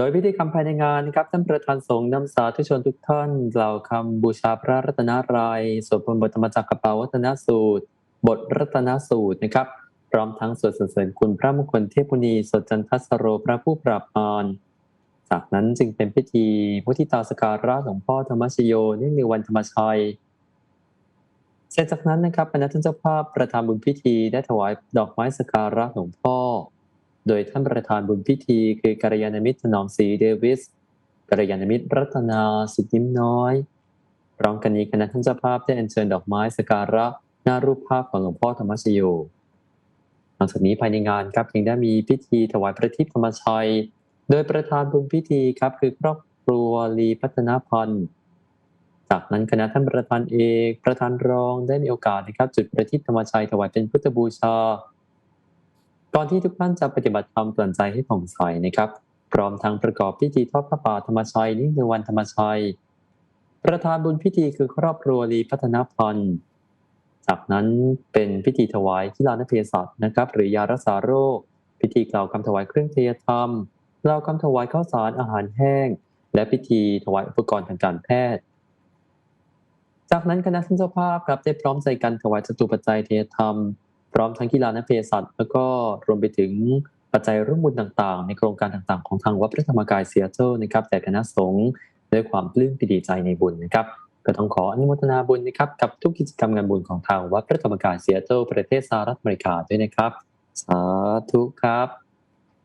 โดยพิธีกรรมภายในงานนะครับท่านประธานสงฆ์นำสาธุชนทุกท่านกล่าวคำบูชาพระรัตนตรัยสวดมนต์บทธรรมจักรกระเป๋าวัฒนสูตร บทรัตนสูตรนะครับ พร้อมทั้งสวดสรรเสริญคุณพระมงคลเทพมุนีสดจันทสโรพระผู้ปราบมารจากนั้นจึงเป็นพิธีมุทิตาสการะหลวงพ่อธรรมชโยเนื่องในวันธรรมชัยเสร็จจากนั้นนะครับคณะท่านเจ้าภาพประธานบุญพิธีได้ถวายดอกไม้สกการะหลวงพ่อ โดยท่านประธานบุญพิธี คือกัลยาณมิตรถนอมศรีเดวิสกัลยาณมิตรรัตนาสุดยิ้มน้อยพร้อมกันนี้คณะท่านเจ้าภาพได้อัญเชิญดอกไม้สการะหน้ารูปภาพของหลวงพ่อธรรมชโยหลังจากนี้ภายในงานครับยังได้มีพิธีถวายพระทิพย์ธรรมชัย โดยประธานบุญพิธีครับคือครอบครัวลีพัฒนาพันธ์จากนั้นคณะท่านประธานเอก ประธานรองได้มีโอกาสนะครับจุดประทีปธรรมชัยถวายเป็นพุทธบูชา ก่อนที่ทุกท่านจะปฏิบัติธรรมกลั่นใจให้ผ่องใสนะครับ พร้อมทั้งประกอบพิธีทอดพระป่าธรรมชัยนิ่งในวันธรรมชัย ประธานบุญพิธีคือครอบครัวลีพัฒนพันธ์จากนั้นเป็นพิธีถวายที่ลานเภสัชนะครับ หรือยารักษาโรค พิธีกล่าวคำถวายเครื่องเทียธรรมกล่าวคำถวายข้าวสารอาหารแห้ง และพิธีถวายอุปกรณ์ทางการแพทย์ จากนั้นคณะท่านเจ้าภาพครับได้พร้อมใจกันถวายจตุปัจจัยเทียธรรม พร้อมทั้งกีฬาและเภสัชแล้วก็รวมไปถึงปัจจัยร่วมบุญต่างๆ ในโครงการต่างๆ ของทางวัดพระธรรมกายเซียเตอร์นะครับ แต่คณะสงฆ์ด้วยความปลื้มปิติใจในบุญนะครับก็ต้องขออนุโมทนาบุญนะครับกับทุกกิจกรรมงานบุญของทางวัดพระธรรมกายเซียเตอร์ประเทศสหรัฐอเมริกาด้วยนะครับ สาธุครับ